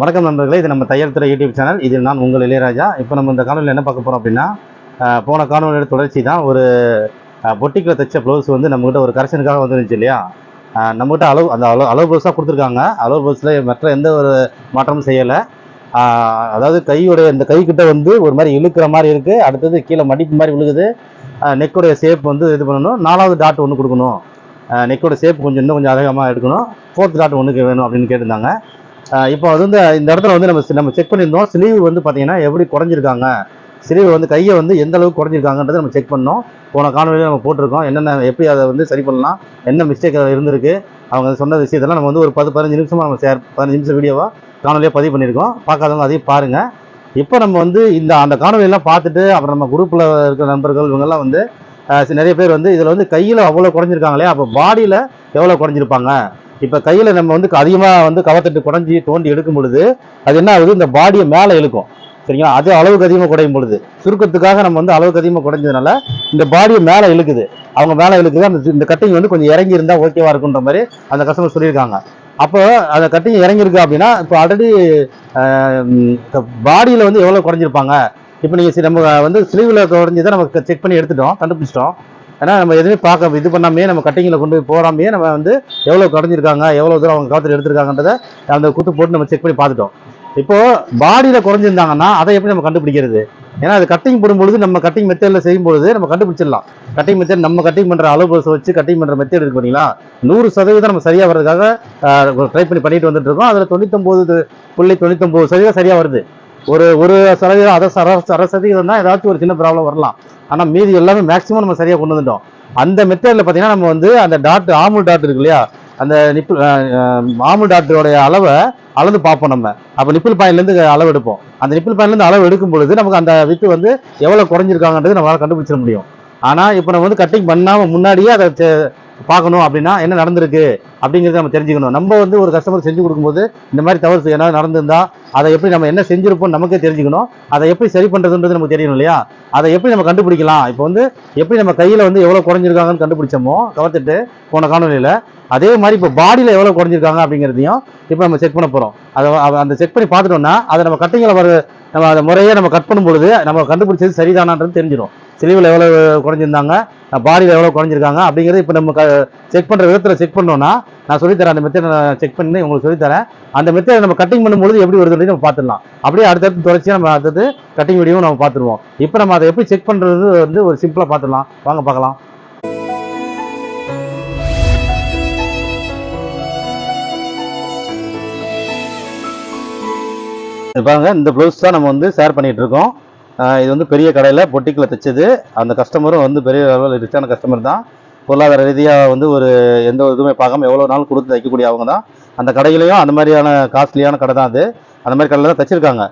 வணக்கம் நண்பர்களே இது நம்ம தையல் துறை யூடியூப் சேனல் இது நான் உங்கள் இளையராஜா. இப்போ நம்ம இந்த காணொலியில் என்ன பார்க்க போகிறோம் அப்படின்னா போன காணொலியோட தொடர்ச்சி தான் ஒரு பொட்டிக்கில் தைச்ச ப்ளவுஸ் வந்து நம்மகிட்ட ஒரு கரெக்ஷனுக்காக வந்துருந்துச்சு இல்லையா? நம்மகிட்ட அளவு அந்த அளவு அளவு ப்ளவுஸாக கொடுத்துருக்காங்க. அளவு ப்ளவுஸில் மற்ற எந்த ஒரு மாற்றமும் செய்யலை. அதாவது கையுடைய இந்த கைக்கிட்ட வந்து ஒரு மாதிரி இழுக்கிற மாதிரி இருக்குது அடுத்தது கீழே மடிப்பு மாதிரி விழுகுது. நெக்குடைய ஷேப் வந்து இது பண்ணணும். நாலாவது டாட் ஒன்று கொடுக்கணும். நெக்கோட ஷேப் கொஞ்சம் இன்னும் கொஞ்சம் அதிகமாக எடுக்கணும். ஃபோர்த் டாட் ஒன்றுக்கு வேணும் அப்படின்னு கேட்டிருந்தாங்க. இப்போ அது வந்து இந்த இடத்துல வந்து நம்ம நம்ம செக் பண்ணியிருந்தோம். ஸ்லீவ் வந்து பார்த்தீங்கன்னா எப்படி குறைஞ்சிருக்காங்க? ஸ்லீவ் வந்து கையை வந்து எந்த அளவுக்கு குறைஞ்சிருக்காங்கன்றதை நம்ம செக் பண்ணோம். போன காணொலியில் நம்ம போட்டிருக்கோம். என்னென்ன எப்படி அதை வந்து சரி பண்ணலாம்? என்ன மிஸ்டேக் இருந்திருக்கு? அவங்க சொன்ன விஷயத்தெல்லாம் நம்ம வந்து ஒரு பத்து பதினஞ்சு நிமிஷமாக நம்ம ஷேர் பதினஞ்சு நிமிஷம் வீடியோவாக காணொலியாக பதிவு பண்ணியிருக்கோம். பார்க்காதவங்க அதையும் பாருங்கள் இப்போ நம்ம வந்து இந்த அந்த காணொலியெல்லாம் பார்த்துட்டு அப்புறம் நம்ம குரூப்பில் இருக்கிற நண்பர்கள் இவங்கெல்லாம் வந்து நிறைய பேர் வந்து இதில் வந்து கையில் அவ்வளோ குறைஞ்சிருக்காங்களே அப்போ பாடியில் எவ்வளோ குறைஞ்சிருப்பாங்க? இப்போ கையில் நம்ம வந்து அதிகமாக வந்து கவத்தட்டு குறைஞ்சி தோண்டி எடுக்கும் பொழுது அது என்ன ஆகுது? இந்த பாடியை மேலே இழுக்கும். சரிங்களா? அது அளவுக்கு அதிகமாக குறையும் பொழுது. சுருக்கத்துக்காக நம்ம வந்து அளவுக்கு அதிகமாக குடைஞ்சதுனால இந்த பாடியை மேலே இழுக்குது. அவங்க மேலே இழுக்குது. அந்த இந்த கட்டிங் வந்து கொஞ்சம் இறங்கி இருந்தால் ஓகேவா இருக்குன்ற மாதிரி அந்த கஸ்டமர் சொல்லியிருக்காங்க. அப்போ அந்த கட்டிங் இறங்கியிருக்கு அப்படின்னா இப்போ ஆல்ரெடி பாடியில் வந்து எவ்வளோ குறைஞ்சிருப்பாங்க இப்போ நீங்கள் நம்ம வந்து ஸ்லீவில் குறைஞ்சதை நம்ம செக் பண்ணி எடுத்துட்டோம் கண்டுபிடிச்சிட்டோம். ஏன்னா நம்ம எதுவுமே பார்க்க இது பண்ணாமே நம்ம கட்டிங்கில் கொண்டு போய் போகாமே நம்ம வந்து எவ்வளோ குறைஞ்சிருக்காங்க எவ்வளோ தூரம் அவங்க காலத்தில் எடுத்திருக்காங்கன்றதை அந்த குத்து போட்டு நம்ம செக் பண்ணி பார்த்துட்டோம். இப்போது பாடியில் குறைஞ்சிருந்தாங்கன்னா அதை எப்படி நம்ம கண்டுபிடிக்கிறது? ஏன்னா அது கட்டிங் போடும்பொழுது நம்ம கட்டிங் மெத்தடில் செய்யும் பொழுது நம்ம கண்டுபிடிச்சிடலாம். கட்டிங் மெத்தட் நம்ம கட்டிங் பண்ணுற அளவு பஸ் வச்சு கட்டிங் பண்ணுற மெத்தட் இருக்கு பார்த்தீங்களா நூறு சதவீதம் நம்ம சரியாக வர்றதுக்காக ட்ரை பண்ணி பண்ணிட்டு வந்துட்டு இருக்கோம். அதில் தொண்ணூத்தொம்பது புள்ளி தொண்ணூத்தொம்பது சதவீதம் சரியாக வருது. ஒரு ஒரு சதவீதம் அதை சர அரை சதவீதம் தான் ஏதாச்சும் ஒரு சின்ன ப்ராப்ளம் வரலாம். ஆனால் மீதி எல்லாமே மேக்ஸிமம் நம்ம சரியாக கொண்டு வந்துட்டோம். அந்த மெத்தடில் பார்த்தீங்கன்னா நம்ம வந்து அந்த டாட் ஆமுல் டாட் இருக்கு இல்லையா? அந்த நிப்பிள் ஆமுல் டாட்டோடைய அளவை அளந்து பார்ப்போம் நம்ம. அப்போ நிப்பிள் பாயிண்ட்லேருந்து அளவு எடுப்போம். அந்த நிப்பிள் பாயிண்ட்லேருந்து அளவு எடுக்கும் பொழுது நமக்கு அந்த வித்து வந்து எவ்வளோ குறைஞ்சிருக்காங்கன்றது நம்மளால் கண்டுபிடிச்சிட முடியும். ஆனால் இப்போ நம்ம வந்து கட்டிங் பண்ணாமல் முன்னாடியே அதை செ- பார்க்கணும் அப்படின்னா என்ன நடந்திருக்கு அப்படிங்கிறத நம்ம தெரிஞ்சுக்கணும். நம்ம வந்து ஒரு கஸ்டமர் செஞ்சு கொடுக்கும்போது இந்த மாதிரி தவறு ஏதாவது நடந்திருந்தா அதை எப்படி நம்ம என்ன செஞ்சிருப்போம் நமக்கே தெரிஞ்சுக்கணும். அதை எப்படி சரி பண்ணுறதுன்றது நமக்கு தெரியணும் இல்லையா? அதை எப்படி நம்ம கண்டுபிடிக்கலாம்? இப்போ வந்து எப்படி நம்ம கையில் வந்து எவ்வளோ குறைஞ்சிருக்காங்கன்னு கண்டுபிடிச்சோமோ கவர்த்துட்டு போன காணொலியில் அதே மாதிரி இப்போ பாடியில் எவ்வளோ குறைஞ்சிருக்காங்க அப்படிங்கிறதையும் இப்போ நம்ம செக் பண்ண போகிறோம் அதை அந்த செக் பண்ணி பார்த்துட்டோம்னா அதை நம்ம கட்டிங்கில் வர நம்ம அதை முறையே நம்ம கட் பண்ணும்பொழுது நம்ம கண்டுபிடிச்சது சரிதானான்றது தெரிஞ்சிடும் சிலிவில் எவ்வளோ குறைஞ்சிருந்தாங்க? பாடியில் எவ்வளோ குறைஞ்சிருக்காங்க? அப்படிங்கிறது இப்போ நம்ம செக் பண்ணுற விதத்தில் செக் பண்ணோன்னா நான் சொல்லித்தரேன் அந்த மெத்தடை நான் செக் பண்ணி உங்களுக்கு சொல்லித்தரேன். அந்த மெத்தடை நம்ம கட்டிங் பண்ணும்பொழுது எப்படி வருதுன்னு நம்ம பார்த்துடலாம். அப்படியே அடுத்தடுத்து தொடர்ச்சியாக நம்ம அடுத்தது கட்டிங் வீடியோ நம்ம பார்த்துருவோம். இப்போ நம்ம அதை எப்படி செக் பண்ணுறது வந்து ஒரு சிம்பிளாக பார்த்துடலாம். வாங்க பார்க்கலாம். இது பாருங்க இந்த ப்ளவுஸ் தான் நம்ம வந்து ஷேர் பண்ணிகிட்ருக்கோம் இது வந்து பெரிய கடையில் பொட்டிக்கில் தைச்சது. அந்த கஸ்டமரும் வந்து பெரிய அளவில் ரிச்சான கஸ்டமர் தான். பொருளாதார ரீதியாக வந்து ஒரு எந்த ஒரு இதுவுமே பார்க்காம எவ்வளோ நாள் கொடுத்து தைக்கக்கூடிய அவங்க தான். அந்த கடையிலையும் அந்த மாதிரியான காஸ்ட்லியான கடை தான் அது. அந்த மாதிரி கடையில் தான் தைச்சிருக்காங்க.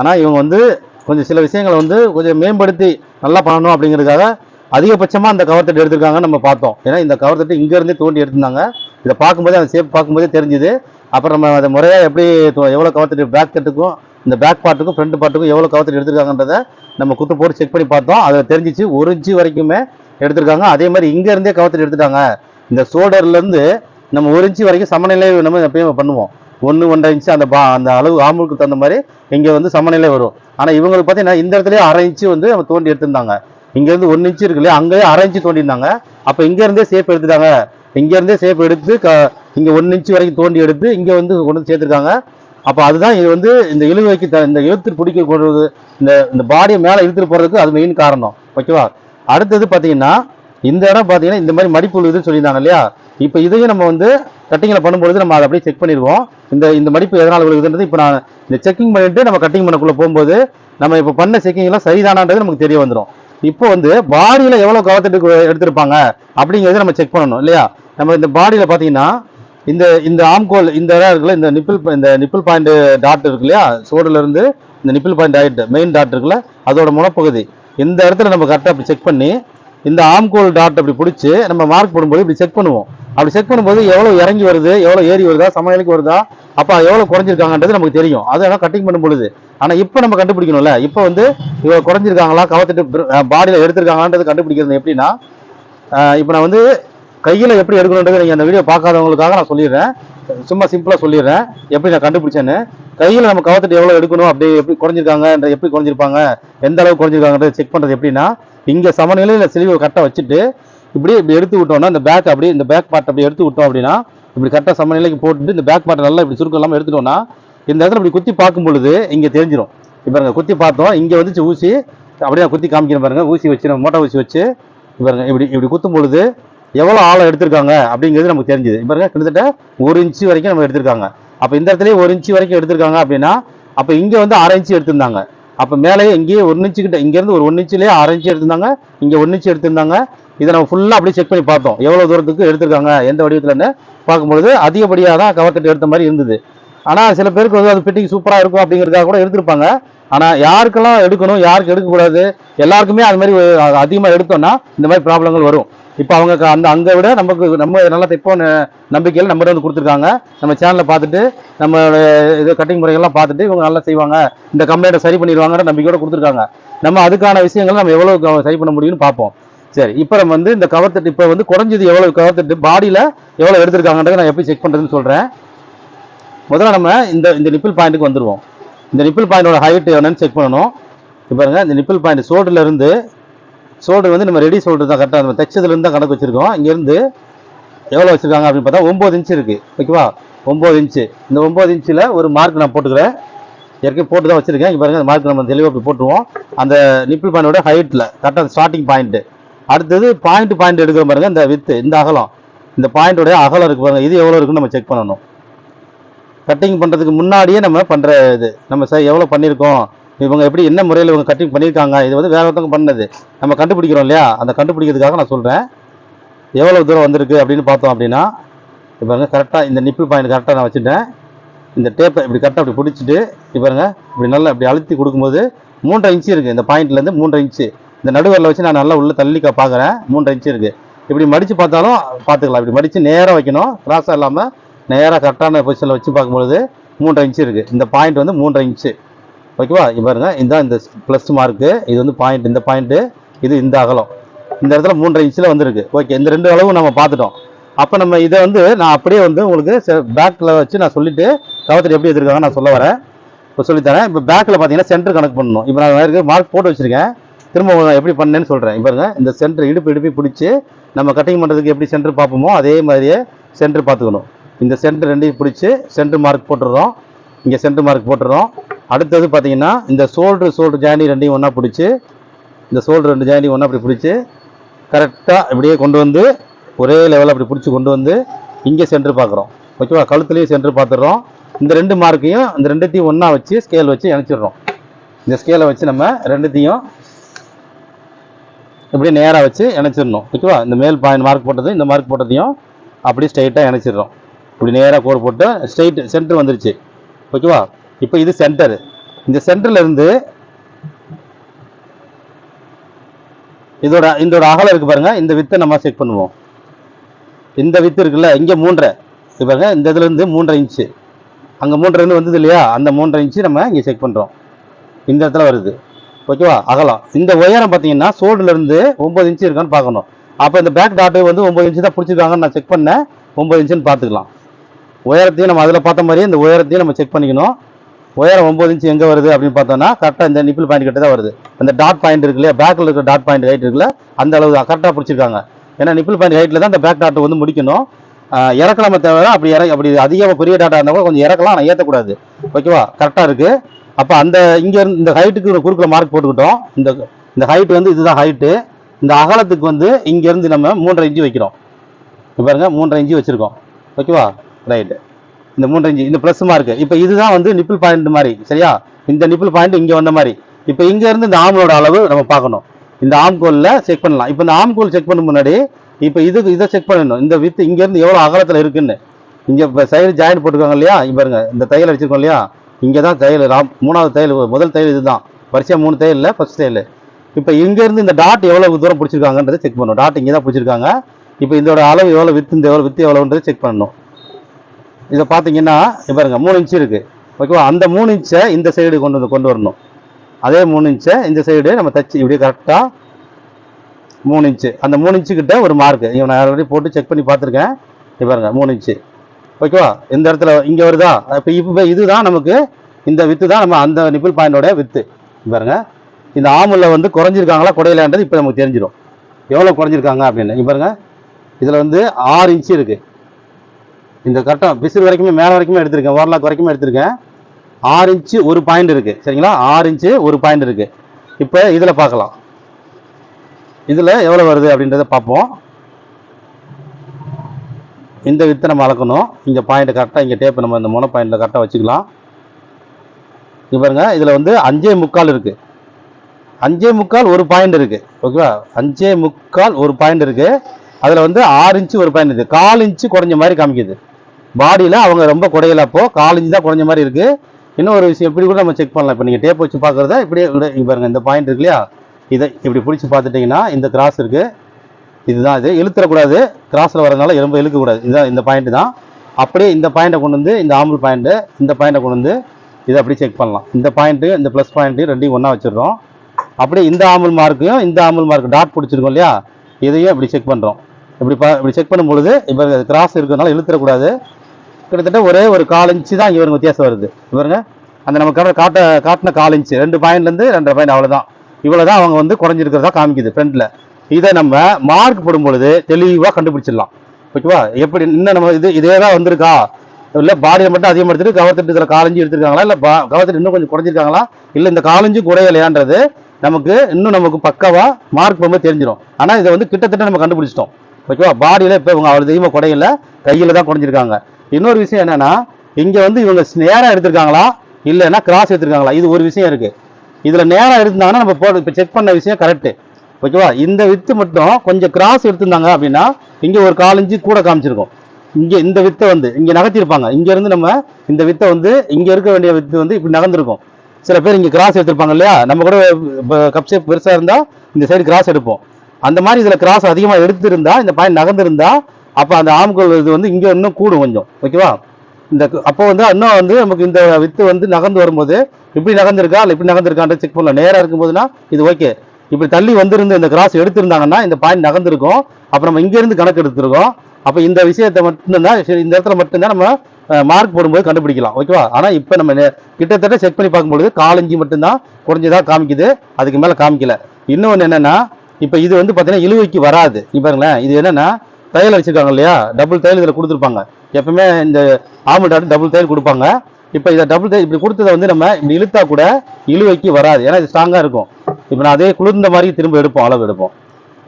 ஆனால் இவங்க வந்து கொஞ்சம் சில விஷயங்களை வந்து கொஞ்சம் மேம்படுத்தி நல்லா பண்ணணும் அப்படிங்கிறதுக்காக அதிகபட்சமாக அந்த கவர் தட்டு எடுத்திருக்காங்கன்னு நம்ம பார்த்தோம். ஏன்னா இந்த கவர் தட்டு இங்கேருந்தே தோண்டி எடுத்திருந்தாங்க. இதை பார்க்கும்போதே அந்த சேப் பார்க்கும்போதே தெரிஞ்சுது. அப்புறம் நம்ம அதை முறையாக எப்படி எவ்வளோ கவர் தட்டு பேக் தட்டுக்கும் இந்த பேக் பார்ட்டுக்கும் ஃப்ரண்ட் பார்ட்டுக்கும் எவ்வளோ கவர்த்தில் எடுத்துருக்காங்கன்றதை நம்ம குத்து போட்டு செக் பண்ணி பார்த்தோம். அதை தெரிஞ்சிச்சு ஒரு இன்ச்சு வரைக்குமே எடுத்திருக்காங்க. அதே மாதிரி இங்கேருந்தே கவர்த்தில் எடுத்துட்டாங்க. இந்த ஷோல்டர்லேருந்து நம்ம ஒரு இன்ச்சு வரைக்கும் சமநிலை நம்ம எப்பயும் பண்ணுவோம். ஒன்று ஒன்றரை இன்ச்சு அந்த பா அந்த அளவு ஆமுக்கு தகுந்த மாதிரி இங்கே வந்து சமநிலை வரும். ஆனால் இவங்களுக்கு பார்த்தீங்கன்னா இந்த இடத்துலயே அரை இன்ச்சு வந்து நம்ம தோண்டி எடுத்திருந்தாங்க. இங்கேருந்து ஒன்று இன்ச்சு இருக்கு இல்லையா அங்கேயே அரை இன்ச்சு தோண்டியிருந்தாங்க. அப்போ இங்கேருந்தே சேஃப் எடுத்துட்டாங்க. இங்கேருந்தே சேஃப் எடுத்து க இங்கே ஒன்று இன்ச்சு வரைக்கும் தோண்டி எடுத்து இங்கே வந்து கொண்டு வந்து சேர்த்துருக்காங்க. அப்போ அதுதான் இது வந்து இந்த இழுவைக்கு த இந்த இழுத்து பிடிக்க கொள்வது இந்த இந்த பாடியை மேலே இழுத்துட்டு போகிறதுக்கு அது மெயின் காரணம். ஓகேவா அடுத்தது பார்த்தீங்கன்னா இந்த இடம் பார்த்தீங்கன்னா இந்த மாதிரி மடிப்பு விழுதுன்னு சொல்லியிருந்தாங்க இல்லையா? இப்போ இதையும் நம்ம வந்து கட்டிங்கில் பண்ணும்பொழுது நம்ம அதை அப்படியே செக் பண்ணிடுவோம். இந்த இந்த மடிப்பு எதனால் விழுகுதுன்றது இப்போ நான் இந்த செக்கிங் பண்ணிட்டு நம்ம கட்டிங் பண்ணக்குள்ளே போகும்போது நம்ம இப்போ பண்ண செக்கிங்லாம் சரிதானான்றது நமக்கு தெரிய வந்துடும் இப்போ வந்து பாடியில் எவ்வளோ கவர்த்துட்டு எடுத்திருப்பாங்க அப்படிங்கிறத நம்ம செக் பண்ணணும் இல்லையா? நம்ம இந்த பாடியில் பார்த்தீங்கன்னா இந்த இந்த ஆம்கோல் இந்த இடம் இருக்குல்ல இந்த நிப்பிள் இந்த நிப்பிள் பாயிண்ட் டாட் இருக்கு இல்லையா? சோடுலேருந்து இந்த nipple point dot main dot இருக்குல்ல அதோட முனப்பகுதி. இந்த இடத்துல நம்ம கரெக்டாக அப்படி செக் பண்ணி இந்த ஆம்கோல் டாட் அப்படி பிடிச்சி நம்ம மார்க் போடும்போது இப்படி செக் பண்ணுவோம். அப்படி செக் பண்ணும்போது எவ்வளோ இறங்கி வருது எவ்வளோ ஏறி வருதா சமையலுக்கு வருதா அப்போ எவ்வளோ குறைஞ்சிருக்காங்கன்றது நமக்கு தெரியும். அதெல்லாம் கட்டிங் பண்ணும் பொழுது. ஆனால் இப்போ நம்ம கண்டுபிடிக்கணும்ல. இப்போ வந்து இவ்வளோ குறைஞ்சிருக்காங்களா கவர்த்துட்டு பாடியில் எடுத்திருக்காங்கன்றது கண்டுபிடிக்கிறது எப்படின்னா இப்போ நான் வந்து கையில் எப்படி எடுக்கணுன்றது நீங்கள் அந்த வீடியோ பார்க்காதவங்களுக்காக நான் சொல்லிடுறேன். சும்மா சிம்பிளாக சொல்லிடுறேன். எப்படி நான் கண்டுபிடிச்சேன்னு. கையில் நம்ம கவர்த்துட்டு எவ்வளோ எடுக்கணும் அப்படி எப்படி குறைஞ்சிருக்காங்க எப்படி குறைஞ்சிருப்பாங்க எந்த அளவுக்கு குறைஞ்சிருக்காங்கன்றத செக் பண்ணுறது எப்படின்னா இங்கே சமநிலையில் சிலிவை கரெக்டாக வச்சுட்டு இப்படி இப்படி எடுத்து விட்டோம்னா இந்த பேக் அப்படி இந்த பேக் பார்ட் அப்படி எடுத்து விட்டோம் அப்படின்னா இப்படி கரெக்டாக சமநிலைக்கு போட்டுட்டு இந்த பேக் பார்ட் நல்லா இப்படி சுருக்கம் இல்லாமல் எடுத்துட்டோம்னா இந்த இடத்துல இப்படி குத்தி பார்க்கும் பொழுது இங்கே தெரிஞ்சிடும் இப்போ நாங்கள் குத்தி பார்த்தோம் இங்கே வந்துச்சு ஊசி அப்படியே நான் குத்தி காமிக்கிறேன் பாருங்கள் ஊசி வச்சு நம்ம மோட்டை ஊசி வச்சு இப்ப இப்படி இப்படி குத்தும் பொழுது எவ்வளோ ஆழம் எடுத்திருக்காங்க அப்படிங்கிறது நமக்கு தெரிஞ்சுது. இப்போ கிட்டத்தட்ட ஒரு இன்ச்சு வரைக்கும் நம்ம எடுத்திருக்காங்க. அப்போ இந்த இடத்துலயே ஒரு இன்ச்சு வரைக்கும் எடுத்திருக்காங்க அப்படின்னா அப்போ இங்கே வந்து அரை இன்ச்சு எடுத்திருந்தாங்க. அப்போ மேலேயே இங்கேயே ஒரு இன்ச்சு கிட்ட இங்கேருந்து ஒரு ஒன் இன்ச்சுலேயே அரை இன்ச்சு எடுத்திருந்தாங்க. இங்கே ஒன் இன்ச்சு எடுத்திருந்தாங்க. இதை நம்ம ஃபுல்லாக அப்படியே செக் பண்ணி பார்த்தோம். எவ்வளோ தூரத்துக்கு எடுத்திருக்காங்க எந்த வடிவத்துலன்னு பார்க்கும்பொழுது அதிகப்படியாக தான் கவர் கட்டு எடுத்த மாதிரி இருந்தது. ஆனால் சில பேருக்கு வந்து அது ஃபிட்டிங் சூப்பராக இருக்கும் அப்படிங்கிறதுக்காக கூட எடுத்திருப்பாங்க. ஆனால் யாருக்கெல்லாம் எடுக்கணும் யாருக்கு எடுக்கக்கூடாது எல்லாருக்குமே அது மாதிரி அதிகமாக எடுத்தோம்னா இந்த மாதிரி ப்ராப்ளங்கள் வரும். இப்போ அவங்க க- அந்த அங்கே விட நமக்கு நம்ம நல்லா தைப்போம் நம்பிக்கையில் நம்ம வந்து கொடுத்துருக்காங்க. நம்ம சேனலை பார்த்துட்டு நம்ம இது கட்டிங் முறைகள்லாம் பார்த்துட்டு இவங்க நல்லா செய்வாங்க. இந்த கம்ப்ளைண்ட்டை சரி பண்ணிடுவாங்கன்ற நம்பிக்கையோட கொடுத்துருக்காங்க. நம்ம அதுக்கான விஷயங்களை நம்ம எவ்வளோ சரி பண்ண முடியும்னு பார்ப்போம். சரி இப்போ நம்ம வந்து இந்த கவர் தட்டு இப்போ வந்து குறைஞ்சது எவ்வளோ கவர் தட்டு பாடியில் எவ்வளோ எடுத்திருக்காங்கன்றதை நான் எப்படி செக் பண்ணுறதுன்னு சொல்கிறேன் முதல்ல நம்ம இந்த இந்த நிப்பிள் பாயிண்ட்டுக்கு வந்துருவோம். இந்த நிப்பிள் பாயிண்டோட ஹைட் என்னன்னு செக் பண்ணணும். இப்போ பாருங்கள் இந்த நிப்பிள் பாயிண்ட் சோல்டர்ல ஷோல்டர் வந்து நம்ம ரெடி ஷோல்டர் தான். கரெக்டாக நம்ம தைச்சதுலேருந்து தான் கணக்கு வச்சுருக்கோம். இங்கேருந்து எவ்வளோ வச்சுருக்காங்க அப்படின்னு பார்த்தா ஒம்பது இன்ச் இருக்குது ஓகேவா ஒம்பது இன்ச்சு இந்த ஒம்பது இன்ச்சில் ஒரு மார்க் நான் போட்டுக்கிறேன். ஏற்கனவே போட்டு தான் வச்சுருக்கேன். இங்கே பாருங்கள் அந்த மார்க் நம்ம தெளிவாக போய் போட்டுருவோம். அந்த நிப்பிள் பாயிண்டோட ஹைட்டில் கரெக்டாக ஸ்டார்டிங் பாயிண்ட்டு அடுத்தது பாயிண்ட் பாயிண்ட் எடுக்கிற பாருங்க இந்த வித்து இந்த அகலம். இந்த பாயிண்டோடைய அகலம் இருக்குது பாருங்கள் இது எவ்வளோ இருக்குன்னு நம்ம செக் பண்ணணும். கட்டிங் பண்ணுறதுக்கு முன்னாடியே நம்ம பண்ணுற இது. நம்ம சார் எவ்வளோ பண்ணியிருக்கோம்? இவங்க எப்படி என்ன முறையில் இவங்க கட்டிங் பண்ணியிருக்காங்க இது வந்து வேற ஒருத்தவங்க பண்ணது. நம்ம கண்டுபிடிக்கிறோம் இல்லையா? அந்த கண்டுபிடிக்கிறதுக்காக நான் சொல்கிறேன் எவ்வளோ தூரம் வந்திருக்கு அப்படின்னு பார்த்தோம் அப்படின்னா இப்போ கரெக்டாக இந்த நிப்பிள் பாயிண்ட் கரெக்டாக நான் வச்சுட்டேன். இந்த டேப்பை இப்படி கரெக்டாக இப்படி பிடிச்சிட்டு இப்போ பாருங்க இப்படி நல்லா இப்படி அழுத்தி கொடுக்கும்போது மூன்றரை இன்ச்சு இருக்குது இந்த பாயிண்ட்லேருந்து மூன்றரை இன்ச்சு இந்த நடுவரில் வச்சு நான் நல்லா உள்ளே தள்ளி பார்க்குறேன் மூன்றரை இன்ச்சு இருக்குது இப்படி மடித்து பார்த்தாலும் பார்த்துக்கலாம். இப்படி மடித்து நேராக வைக்கணும். கிராஸாக இல்லாமல் நேராக கரெக்டான பொசிஷனில் வச்சு பார்க்கும்பொழுது மூன்றரை இன்ச்சு இருக்குது இந்த பாயிண்ட் வந்து மூன்றரை இன்ச்சு ஓகேவா இப்போ பாருங்க. இந்த ப்ளஸ் மார்க்கு இது வந்து பாயிண்ட் இந்த பாயிண்ட்டு இது இந்த அகலம். இந்த இடத்துல மூன்றரை இன்ச்சில் வந்திருக்கு. ஓகே இந்த ரெண்டு அளவும் நம்ம பார்த்துட்டோம். அப்போ நம்ம இதை வந்து நான் அப்படியே வந்து உங்களுக்கு பேக்கில் வச்சு நான் சொல்லிவிட்டு கவத்தில் எப்படி எடுத்துருக்காங்க நான் சொல்ல வரேன். இப்போ சொல்லித்தரேன் இப்போ பேக்கில் பார்த்தீங்கன்னா சென்டர் கணக்கு பண்ணணும். இப்போ நான் மார்க் போட்டு வச்சுருக்கேன். திரும்ப நான் எப்படி பண்ணேன்னு சொல்கிறேன் இப்போ பாருங்க. இந்த சென்டர் இடுப்பு இடுப்பி பிடிச்சி நம்ம கட்டிங் பண்ணுறதுக்கு எப்படி சென்டர் பார்ப்போமோ அதே மாதிரியே சென்டர் பார்த்துக்கணும். இந்த சென்டர் ரெண்டையும் பிடிச்சி சென்டர் மார்க் போட்டுடுறோம். இங்கே சென்டர் மார்க் போட்டுடுறோம். அடுத்தது பார்த்தீங்கன்னா இந்த ஷோல்டர் ஷோல்டர் ஜாயினி ரெண்டையும் ஒன்றா பிடிச்சி இந்த ஷோல்டர் ரெண்டு ஜாயினி ஒன்றா அப்படி பிடிச்சி கரெக்டாக இப்படியே கொண்டு வந்து ஒரே லெவலில் அப்படி பிடிச்சி கொண்டு வந்து இங்கே சென்டர் பார்க்குறோம். ஓகேவா கழுத்துலேயும் சென்டர் பார்த்துடுறோம். இந்த ரெண்டு மார்க்கையும் இந்த ரெண்டுத்தையும் ஒன்றா வச்சு ஸ்கேல் வச்சு இணைச்சிடுறோம். இந்த ஸ்கேலை வச்சு நம்ம ரெண்டுத்தையும் இப்படி நேராக வச்சு இணைச்சிடணும். ஓகேவா இந்த மேல் பாயிண்ட் மார்க் போட்டது இந்த மார்க் போட்டதையும் அப்படியே ஸ்ட்ரைட்டாக இணைச்சிடுறோம். இப்படி நேராக கோடு போட்டு ஸ்ட்ரைட் சென்டர் வந்துருச்சு. ஓகேவா இப்போ இது சென்டர் இந்த சென்டர்லேருந்து இதோட இதோட அகலம் இருக்குது பாருங்கள் இந்த வித்தை நம்ம செக் பண்ணுவோம். இந்த வித்து இருக்குல்ல இங்கே மூன்றரை. இது பாருங்கள் இந்த இதுலேருந்து மூன்றரை இன்ச்சு அங்கே மூன்றரை வந்தது இல்லையா? அந்த மூன்றரை இன்ச்சு நம்ம இங்கே செக் பண்ணுறோம் இந்த இடத்துல வருது. ஓகேவா அகலம். இந்த உயரம் பார்த்தீங்கன்னா சோடுலேருந்து ஒம்பது இன்ச்சு இருக்கான்னு பார்க்கணும். அப்போ இந்த பேக் டாட்டு வந்து ஒம்பது இன்ச்சு தான் பிடிச்சிருக்காங்கன்னு நான் செக் பண்ணேன். ஒம்பது இன்ச்சுன்னு பார்த்துக்கலாம். உயரத்தையும் நம்ம அதில் பார்த்த மாதிரியே இந்த உயரத்தையும் நம்ம செக் பண்ணிக்கணும். உயரம் ஒம்பது இன்ச்சு எங்கே வருது அப்படின்னு பார்த்தோம்னா கரெக்டாக இந்த நிப்பிள் பாயிண்ட் கிட்ட தான் வருது. அந்த டாட் பாயிண்ட் இருக்கு இல்லையா பேக்கில் இருக்கிற டாட் பாயிண்ட் ஹைட் இருக்குல்ல அந்த அளவு கரெக்டாக பிடிச்சிருக்காங்க. ஏன்னா நிப்பிள் பாயிண்ட் ஹைட்டில் தான் அந்த பேக் டாட்டை வந்து முடிக்கணும். இறக்கலாம தேவை அப்படி இற அப்படி அதிகமாக பெரிய டாட்டா இருந்தால் கூட கொஞ்சம் இறக்கலாம் ஆனால் ஏற்றக்கூடாது ஓகேவா கரெக்டாக இருக்குது அப்போ அந்த இங்கே இருந்து இந்த ஹைட்டுக்கு குறுக்கில் மார்க் போட்டுக்கிட்டோம். இந்த இந்த ஹைட்டு வந்து இதுதான் ஹைட்டு இந்த அகலத்துக்கு வந்து இங்கேருந்து நம்ம மூன்றரை இன்ச்சு வைக்கிறோம். இப்போ மூன்றரை இன்ச்சு வச்சுருக்கோம். ஓகேவா ரைட்டு இந்த மூன்றரை இன்ச்சு இந்த ப்ளஸ் மார்க் இப்போ இதுதான் வந்து நிப்பிள் பாயிண்ட் மாதிரி சரியா? இந்த நிப்பிள் பாயிண்ட் இங்கே வந்த மாதிரி. இப்போ இங்கேருந்து இந்த ஆம்களோட அளவு நம்ம பார்க்கணும். இந்த ஆம்கோலில் செக் பண்ணலாம். இப்போ இந்த ஆம்கோல் செக் பண்ண முன்னாடி இப்போ இதுக்கு இதை செக் பண்ணணும். இந்த வித்து இங்கேருந்து எவ்வளோ அகலத்தில் இருக்குன்னு. இங்கே இப்போ சைடு ஜாயின் போட்டுருக்காங்க இல்லையா? இப்பாருங்க இந்த தையல் வச்சுருக்கோம் இல்லையா? இங்கே தான் தையல் ராம் மூணாவது தையல் முதல் தையல் இதுதான். வரிசையாக மூணு தையலில் ஃபஸ்ட் ஃபர்ஸ்ட் தையல் இப்போ இங்கேருந்து இந்த டாட் எவ்வளோ தூரம் பிடிச்சிருக்காங்கன்றதை செக் பண்ணணும். டாட் இங்கே தான் பிடிச்சிருக்காங்க. இப்போ இதோட அளவு எவ்வளோ வித்து இந்த எவ்வளோ வித்து எவ்வளோன்றதை செக் பண்ணணும். இதை பார்த்தீங்கன்னா இங்க பாருங்க மூணு இன்ச்சு இருக்குது ஓகேவா அந்த மூணு இன்ச்சை இந்த சைடு கொண்டு வந்து கொண்டு வரணும். அதே மூணு இன்ச்சை இந்த சைடு நம்ம தச்சு இப்படியே கரெக்டாக மூணு இன்ச்சு அந்த மூணு இன்ச்சுக்கிட்ட ஒரு மார்க் இவன் நான் ஆல்ரெடி போட்டு செக் பண்ணி பார்த்துருக்கேன். இப்போ பாருங்க மூணு இன்ச்சு ஓகேவா இந்த இடத்துல இங்கே வருதா? இப்போ இப்போ இதுதான் நமக்கு இந்த வித்து தான் நம்ம அந்த நிப்பிள் பாயிண்டோட வித்து பாருங்க. இந்த ஆமுல வந்து குறைஞ்சிருக்காங்களா குறையிலான்றது இப்போ நமக்கு தெரிஞ்சிடும். எவ்வளோ குறைஞ்சிருக்காங்க அப்படின்னு. இங்க பாருங்க. இதில் வந்து ஆறு இன்ச்சு இருக்குது இந்த கரெக்டாக பிசிறு வரைக்குமே மேலே வரைக்குமே எடுத்திருக்கேன். ஓரலாக் வரைக்குமே எடுத்திருக்கேன். ஆறு இன்ச்சு ஒரு பாயிண்ட் இருக்குது சரிங்களா? ஆறு இன்ச்சு ஒரு பாயிண்ட் இருக்குது இப்போ இதில் பார்க்கலாம். இதில் எவ்வளோ வருது அப்படின்றத பார்ப்போம். இந்த வித்தை நம்ம அளக்கணும். இங்கே பாயிண்ட் கரெக்டாக இங்கே டேப் நம்ம இந்த மூணு பாயிண்டில் கரெக்டாக வச்சுக்கலாம். இங்க இதில் வந்து அஞ்சே முக்கால் இருக்குது அஞ்சே முக்கால் ஒரு பாயிண்ட் இருக்குது ஓகேவா அஞ்சே முக்கால் ஒரு பாயிண்ட் இருக்குது அதில் வந்து ஆறு இன்ச்சு ஒரு பாயிண்ட் இருக்குது கால் இன்ச்சு குறைஞ்ச மாதிரி காமிக்குது. பாடியில் அவங்க ரொம்ப குறையல அப்போ காலேஜ் தான் குறைஞ்ச மாதிரி இருக்குது இன்னும் ஒரு விஷயம் இப்படி கூட நம்ம செக் பண்ணலாம். இப்போ நீங்கள் டேப் வச்சு பார்க்குறத இப்படியே இப்படி- பாருங்கள் இந்த பாயிண்ட் இருக்கு இல்லையா? இதை இப்படி பிடிச்சி பார்த்துட்டிங்கன்னா இந்த கிராஸ் இருக்குது இதுதான் இது. இழுத்துறக்கூடாது. கிராஸில் வரதுனால ரொம்ப இழுக்கக்கூடாது. இதுதான் இந்த பாயிண்ட்டு தான். அப்படியே இந்த பாயிண்ட்டை கொண்டு வந்து இந்த ஆம்பிள் பாயிண்ட்டு இந்த பாயிண்ட்டை கொண்டு வந்து இதை அப்படியே செக் பண்ணலாம். இந்த பாயிண்ட்டு இந்த ப்ளஸ் பாயிண்ட்டு ரெண்டையும் ஒன்றா வச்சிடுறோம். அப்படியே இந்த ஆம்பிள் மார்க்கையும் இந்த ஆம்பிள் மார்க் டாட் பிடிச்சிருக்கோம் இல்லையா? இதையும் இப்படி செக் பண்ணுறோம் இப்படி பா இப்படி செக் பண்ணும் பொழுது இப்போ கிராஸ் இருக்கிறதுனால இழுத்துறக்கூடாது. கிட்டத்தட்ட ஒரே ஒரு கால் இன்ச்சு தான் இவருக்கு வித்தியாசம் வருது. இவருங்க அந்த நம்ம கடை காட்ட காட்டின கால் இன்ச்சு. ரெண்டு பாயிண்ட்லேருந்து ரெண்டரை பாயிண்ட் அவ்வளோதான் இவ்வளோ தான் அவங்க வந்து குறைஞ்சிருக்கிறதா காமிக்குது ஃப்ரண்ட்டில் இதை நம்ம மார்க் போடும் பொழுது தெளிவாக கண்டுபிடிச்சிடலாம். ஓகேவா? எப்படி இன்னும் நம்ம இது இதே தான் வந்திருக்கா? இல்லை பாடியை மட்டும் அதிகமாக எடுத்துட்டு கவர்த்துட்டு இதில் காலஞ்சி எடுத்துருக்காங்களா? இல்லை பா கவர்த்துட்டு இன்னும் கொஞ்சம் குறைஞ்சிருக்காங்களா? இல்லை இந்த காலஞ்சி குறையலையான்றது நமக்கு இன்னும் நமக்கு பக்கவாக மார்க் பண்ணும்போது தெரிஞ்சிடும். ஆனால் இதை வந்து கிட்டத்தட்ட நம்ம கண்டுபிடிச்சிட்டோம். ஓகேவா? பாடியில் இப்போ இவங்க அவ்வளோ அதிகமாக குறையல. கையில் தான் குறைஞ்சிருக்காங்க. இன்னொரு விஷயம் என்னன்னா இங்கே வந்து இவங்க நேராக எடுத்திருக்காங்களா? இல்லைன்னா கிராஸ் எடுத்திருக்காங்களா? இது ஒரு விஷயம் இருக்கு. இதில் நேராக எடுத்திருந்தாங்கன்னா நம்ம போட இப்போ செக் பண்ண விஷயம் கரெக்டு ஓகேவா இந்த வித்து மட்டும் கொஞ்சம் கிராஸ் எடுத்திருந்தாங்க அப்படின்னா இங்கே ஒரு காலஞ்சு கூட காமிச்சிருக்கும். இங்கே இந்த வித்தை வந்து இங்கே நகர்த்திருப்பாங்க இங்கேருந்து நம்ம இந்த வித்தை வந்து இங்கே இருக்க வேண்டிய வித்து வந்து இப்படி நகர்ந்திருக்கும். சில பேர் இங்கே கிராஸ் எடுத்திருப்பாங்க இல்லையா? நம்ம கூட கப் ஷேப் பெருசாக இருந்தால் இந்த சைடு கிராஸ் எடுப்போம். அந்த மாதிரி இதில் கிராஸ் அதிகமாக எடுத்திருந்தா இந்த பாயிண்ட் நகர்ந்திருந்தா அப்போ அந்த ஆம்கோல் இது வந்து இங்கே இன்னும் கூடும் கொஞ்சம் ஓகேவா? இந்த அப்போ வந்து இன்னும் வந்து நமக்கு இந்த வித்து வந்து நகர்ந்து வரும்போது இப்படி நகர்ந்துருக்கா இல்லை இப்படி நகர்ந்திருக்கான்ற செக் பண்ணலாம். நேராக இருக்கும்போதுனா இது ஓகே இப்படி தள்ளி வந்திருந்து இந்த கிராஸ் எடுத்திருந்தாங்கன்னா இந்த பாயிண்ட் நகர்ந்துருக்கும். அப்போ நம்ம இங்கேருந்து கணக்கு எடுத்திருக்கோம். அப்போ இந்த விஷயத்தை மட்டும்தான் சரி இந்த இடத்துல மட்டும்தான் நம்ம மார்க் போடும்போது கண்டுபிடிக்கலாம் ஓகேவா? ஆனால் இப்போ நம்ம கிட்டத்தட்ட செக் பண்ணி பார்க்கும்பொழுது காலஞ்சி மட்டும்தான் குறைஞ்சதாக காமிக்குது. அதுக்கு மேலே காமிக்கல. இன்னொன்று என்னன்னா இப்போ இது வந்து பார்த்தீங்கன்னா இழுவைக்கு வராது. இப்போ பாருங்களேன். இது என்னென்னா தையல் வச்சுருக்காங்க இல்லையா? டபுள் தையல் இதில் கொடுத்துருப்பாங்க. எப்பவுமே இந்த ஆம்பல் டபுள் தையல் கொடுப்பாங்க. இப்போ இதை டபுள் தையல் இப்படி கொடுத்ததை வந்து நம்ம இப்படி இழுத்தா கூட இழுவைக்கு வராது. ஏன்னா இது ஸ்ட்ராங்காக இருக்கும். இப்போ நான் அதே குளிர்ந்த மாதிரி திரும்ப எடுப்போம் அளவு எடுப்போம்.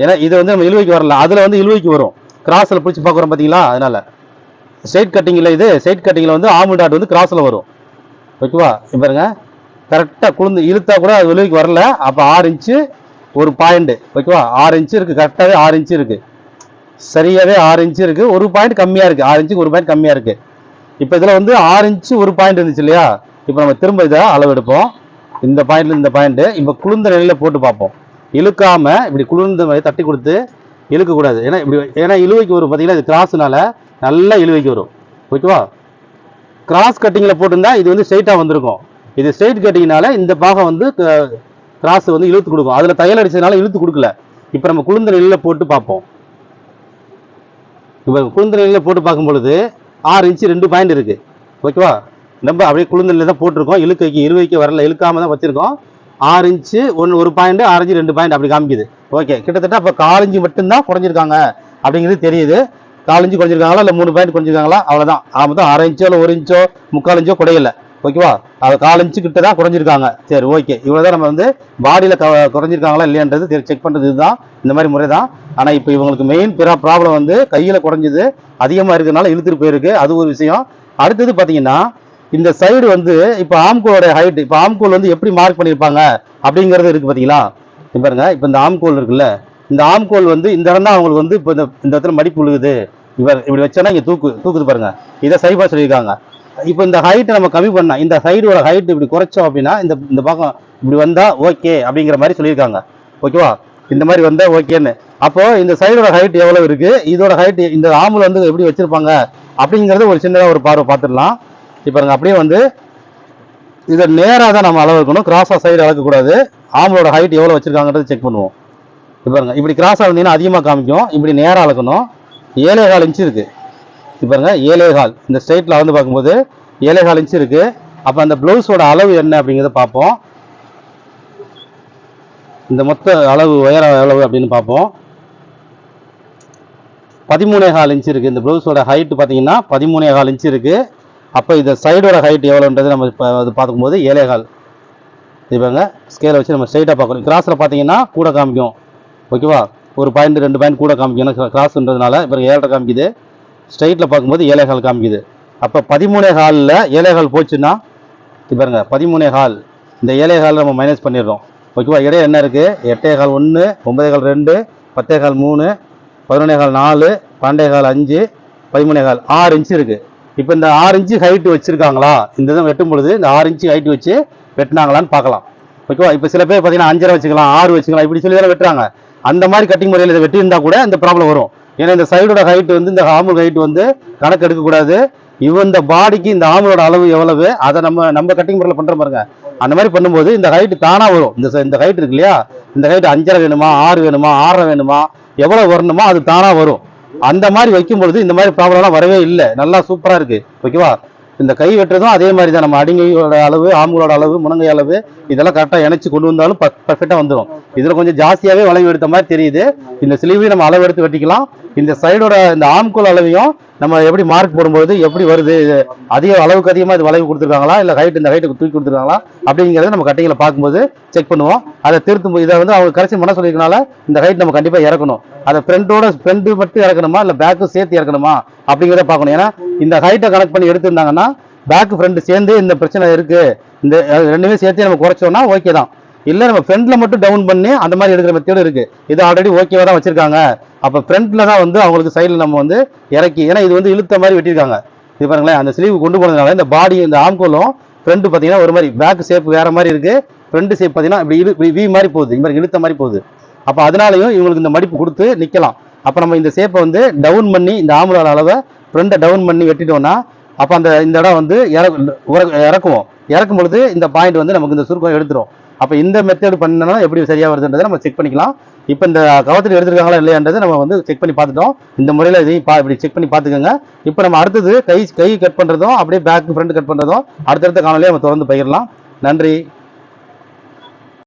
ஏன்னா இது வந்து நம்ம இழுவைக்கு வரல. அதில் வந்து இழுவைக்கு வரும். கிராஸில் பிடிச்சி பார்க்குறோம் பார்த்தீங்களா அதனால். ஸ்ட்ரெயிட் கட்டிங்கில் இது. ஸ்ட்ரெயிட் கட்டிங்கில் வந்து ஆம்பல் டாட் வந்து கிராஸில் வரும். ஓகேவா? இப்ப பாருங்க. கரெக்டாக குளிர்ந்து இழுத்தா கூட அது வெளியே வரல. அப்போ ஆறு இன்ச்சு ஒரு பாயிண்ட்டு ஓகேவா? ஆறு இன்ச்சு இருக்குது கரெக்டாகவே ஆறு இன்ச்சு இருக்குது சரியாகவே ஆறு இன்ச்சு இருக்குது ஒரு பாயிண்ட் கம்மியாக இருக்குது ஆறு இன்ச்சுக்கு ஒரு பாயிண்ட் கம்மியாக இருக்குது இப்போ இதில் வந்து ஆறு இன்ச்சு ஒரு பாயிண்ட் இருந்துச்சு இல்லையா? இப்போ நம்ம திரும்ப இதை அளவு எடுப்போம் இந்த பாயிண்ட்ல இந்த பாயிண்ட்டு இப்போ குளிர்ந்த நிலையில் போட்டு பார்ப்போம். இழுக்காமல் இப்படி குளிர்ந்த மாதிரி தட்டி கொடுத்து இழுக்கக்கூடாது. ஏன்னா இப்படி ஏன்னா இழுவைக்கு வரும். பார்த்தீங்கன்னா இது கிராஸ்னால நல்லா இழுவைக்கு வரும். ஓகேவா? கிராஸ் கட்டிங்கில் போட்டிருந்தா இது வந்து ஸ்ட்ரைட்டாக வந்திருக்கும். இது ஸ்ட்ரைட் கட்டிங்னால இந்த பாகம் வந்து கிராஸ் வந்து இழுத்து கொடுக்கும். அதில் தையல் அடிச்சதுனால இழுத்து கொடுக்கல. இப்போ நம்ம குளிர்ந்த நிலையில் போட்டு பார்ப்போம். இப்போ குளிர்ந்த நிலையில் போட்டு பார்க்கும் பொழுது ஆறு இன்ச்சு ரெண்டு பாயிண்ட் இருக்குது ஓகேவா? நம்ம அப்படியே குளிர்ந்த நிலையில் தான் போட்டிருக்கோம். இழுக்கைக்கு இருவைக்கு வரல. இழுக்காம தான் வச்சுருக்கோம். ஆறு இன்ச்சு ஒன்று ஒரு பாயிண்ட் ஆறு இன்ச்சு ரெண்டு பாயிண்ட் அப்படி காமிக்குது. ஓகே. கிட்டத்தட்ட அப்போ காலஞ்சு மட்டும்தான் குறைஞ்சிருக்காங்க அப்படிங்கிறது தெரியுது. காலஞ்சு குறைஞ்சிருக்காங்களா? இல்லை மூணு பாயிண்ட் குறைஞ்சிருக்காங்களா? அவ்வளோதான் தான் அரை இன்ச்சோ இல்லை ஒரு இன்ச்சோ முக்கால் இன்ச்சோ குறையல. ஓகேவா? அது கால் கிட்ட தான் குறைஞ்சிருக்காங்க. சரி ஓகே. இவ்வளோ தான் நம்ம வந்து பாடியில் க குறைஞ்சிருக்காங்களா இல்லையான்றது செக் பண்ணுறது இதுதான். இந்த மாதிரி முறை தான் ஆனால் இப்போ இவங்களுக்கு மெயின் ப்ராப்ளம் வந்து கையில் குறைஞ்சது அதிகமாக இருக்கிறதுனால இழுத்துட்டு போயிருக்கு. அது ஒரு விஷயம். அடுத்தது பார்த்தீங்கன்னா இந்த சைடு வந்து இப்போ ஆம்கோலோட ஹைட் இப்போ ஆம்கோல் வந்து எப்படி மார்க் பண்ணியிருப்பாங்க அப்படிங்கிறது இருக்குது பார்த்தீங்களா பாருங்க இப்போ இந்த ஆம்கோல் இருக்குல்ல இந்த ஆம்கோல் வந்து இந்த இடம் தான் அவங்களுக்கு வந்து இப்போ இந்த இந்த இடத்துல மடிப்பு விழுகுது. இவர் இப்படி வச்சோன்னா இங்கே தூக்கு தூக்குது பாருங்க. இதை சரிபாக சொல்லியிருக்காங்க. இப்போ இந்த ஹைட்டை நம்ம கம்மி பண்ணால் இந்த சைடோட ஹைட் இப்படி குறைச்சோம் அப்படின்னா இந்த இந்த பக்கம் இப்படி வந்தால் ஓகே அப்படிங்கிற மாதிரி சொல்லியிருக்காங்க. ஓகேவா இந்த மாதிரி வந்தால் ஓகேன்னு. அப்போது இந்த சைடோட ஹைட் எவ்வளோ இருக்குது இதோட ஹைட் இந்த ஆம்புல வந்து எப்படி வச்சுருப்பாங்க? அப்படிங்கிறத ஒரு சின்னதாக ஒரு பார்வை பார்த்துடலாம். இப்போ பாருங்க அப்படியே வந்து இதை நேராக தான் நம்ம அளவு இருக்கணும். கிராஸாக சைடு அளக்கக்கூடாது ஆம்பளோட ஹைட் எவ்வளோ வச்சிருக்காங்கன்றதை செக் பண்ணுவோம். இப்போ பாருங்க இப்படி கிராஸாக இருந்தீங்கன்னா அதிகமாக காமிக்கும். இப்படி நேராக அளக்கணும். ஏழே கால் இன்ச்சு இருக்குது இப்போ பாருங்க ஏழே கால். இந்த ஸ்ட்ரைட்டில் வந்து பார்க்கும்போது ஏழே கால் இன்ச்சு இருக்குது அப்போ அந்த ப்ளவுஸோட அளவு என்ன அப்படிங்கிறத பார்ப்போம். இந்த மொத்த அளவு உயர அளவு அப்படின்னு பார்ப்போம். பதிமூணே கால் இன்ச்சு இருக்குது இந்த ப்ளவுஸோட ஹைட்டு பார்த்தீங்கன்னா பதிமூணே கால் இன்ச்சு இருக்குது அப்போ இந்த சைடோட ஹைட் எவ்வளோன்றது நம்ம இப்போ அது பார்க்கும்போது ஏழே கால். இவங்க ஸ்கேலை வச்சு நம்ம ஸ்ட்ரைட்டாக பார்க்கணும். கிராஸில் பார்த்தீங்கன்னா கூட காமிக்கும். ஓகேவா ஒரு பாயிண்ட் ரெண்டு பாயிண்ட் கூட காமிக்கும். ஏன்னா கிராஸ்ன்றதுனால இப்போ ஏழரை காமிக்குது. ஸ்ட்ரைட்டில் பார்க்கும்போது ஏழே கால் காமிக்குது. அப்போ பதிமூணே காலில் ஏழே கால் போச்சுன்னா இது பாருங்க பதிமூணே கால். இந்த ஏழே கால் நம்ம மைனஸ் பண்ணிடுறோம். ஓகேவா இடையே என்ன இருக்குது எட்டே கால் ஒன்று ஒன்பதே கால் ரெண்டு பத்தே கால் மூணு பதினொன்னே கால் நாலு பன்னெண்டே கால் அஞ்சு பதிமூணே கால் ஆறு இன்ச்சு இருக்குது இப்போ இந்த ஆறு இன்ச்சு ஹைட்டு வச்சுருக்காங்களா? இந்த இதை வெட்டும் பொழுது இந்த ஆறு இன்ச்சு ஹைட்டு வச்சு வெட்டினாங்களான்னு பார்க்கலாம். ஓகேவா? இப்போ சில பேர் பார்த்தீங்கன்னா அஞ்சரை வச்சுக்கலாம் ஆறு வச்சுக்கலாம் இப்படி சொல்லி தானே வெட்டுறாங்க. அந்த மாதிரி கட்டிங் முறையில் இதை வெட்டியிருந்தா கூட இந்த ப்ராப்ளம் வரும். ஏன்னா இந்த சைடோட ஹைட் வந்து இந்த ஆம்பூல் ஹைட் வந்து கணக்கு எடுக்கக்கூடாது. இவன் இந்த பாடிக்கு இந்த ஆமுலோட அளவு எவ்வளவு? அதை நம்ம நம்ம கட்டிங் முறையில் பண்ணுற பாருங்க. அந்த மாதிரி பண்ணும்போது இந்த ஹைட்டு தானா வரும். இந்த இந்த ஹைட் இருக்கு இல்லையா இந்த ஹைட் அஞ்சரை வேணுமா ஆறு வேணுமா ஆறரை வேணுமா எவ்வளவு வரணுமோ அது தானா வரும். அந்த மாதிரி வைக்கும் பொழுது இந்த மாதிரி ப்ராப்ளம்லாம் வரவே இல்லை. நல்லா சூப்பரா இருக்கு. ஓகேவா இந்த கை வெட்டுறதும் அதே மாதிரி தான். நம்ம அடிங்கையோட அளவு ஆம்புகளோட அளவு முனங்கை அளவு இதெல்லாம் கரெக்டாக இணைச்சு கொண்டு வந்தாலும் பர்ஃபெக்டாக வந்துடும் இதில் கொஞ்சம் ஜாஸ்தியாகவே வளைவு எடுத்த மாதிரி தெரியுது. இந்த சிலிவையும் நம்ம அளவு எடுத்து வெட்டிக்கலாம். இந்த சைடோட இந்த ஆம்கோல் அளவையும் நம்ம எப்படி மார்க் போடும்போது எப்படி வருது? இது அதிக அளவுக்கு அதிகமாக இது வளைவு கொடுத்துருக்காங்களா? இல்லை ஹைட் இந்த ஹைட்டுக்கு தூக்கி கொடுத்துருக்காங்களா? அப்படிங்கிறத நம்ம கட்டிங்கில் பார்க்கும்போது செக் பண்ணுவோம். அதை திருத்தும் போது இதை வந்து அவங்க கடைசி மன சொல்லியிருக்கனால இந்த ஹைட் நம்ம கண்டிப்பாக இறக்கணும். அதை ஃப்ரெண்டோட ஃப்ரெண்டு மட்டும் இறக்கணுமா? இல்லை பேக்கும் சேர்த்து இறக்கணுமா? அப்படிங்கிறத பார்க்கணும். ஏன்னா இந்த ஹைட்டை கனெக்ட் பண்ணி எடுத்திருந்தாங்கன்னா பேக் ஃப்ரெண்டு சேர்ந்து இந்த பிரச்சனை இருக்குது இந்த ரெண்டுமே சேர்த்து நம்ம குறைச்சோம்னா ஓகே தான். இல்லை நம்ம ஃப்ரெண்டில் மட்டும் டவுன் பண்ணி அந்த மாதிரி எடுக்கிற மெத்தேடும் இருக்குது இது ஆல்ரெடி ஓகேவா தான் வச்சிருக்காங்க. அப்போ ஃப்ரண்ட்டில் தான் வந்து அவங்களுக்கு சைடில் நம்ம வந்து இறக்கி ஏன்னா இது வந்து இழுத்த மாதிரி வெட்டியிருக்காங்க. இது பாருங்களேன் அந்த ஸ்லீவ் கொண்டு போனதுனால இந்த பாடி இந்த ஆம்கோலும் ஃப்ரெண்டு பார்த்தீங்கன்னா ஒரு மாதிரி பேக் ஷேப் வேறு மாதிரி இருக்குது ஃப்ரெண்டு ஷேப் பார்த்தீங்கன்னா இப்படி இழு இப்படி வி மாதிரி போகுது. இந்த மாதிரி இழுத்த மாதிரி போகுது. அப்போ அதனாலையும் இவங்களுக்கு இந்த மடிப்பு கொடுத்து நிற்கலாம் அப்போ நம்ம இந்த ஷேப்பை வந்து டவுன் பண்ணி இந்த ஆம்பளோட அளவை ஃப்ரண்ட்டை டவுன் பண்ணி வெட்டிட்டோம்னா அப்போ அந்த இந்த இடம் வந்து இறக்கு இறக்குவோம். இறக்கும் பொழுது இந்த பாயிண்ட் வந்து நமக்கு இந்த சுருக்கம் எடுத்துரும். அப்போ இந்த மெத்தேடு பண்ணனா எப்படி சரியா வருதுன்றதை நம்ம செக் பண்ணிக்கலாம். இப்போ இந்த கவத்தில் எடுத்திருக்காங்களா இல்லையான்றதை நம்ம வந்து செக் பண்ணி பார்த்துட்டோம். இந்த முறையில் இதையும் பா இப்படி செக் பண்ணி பார்த்துக்கோங்க. இப்போ நம்ம அடுத்தது கை கை கட் பண்ணுறதும் அப்படியே பேக் ஃப்ரண்ட் கட் பண்ணுறதும் அடுத்தடுத்த காணொலியை நம்ம தொடர்ந்து பயிரலாம் நன்றி.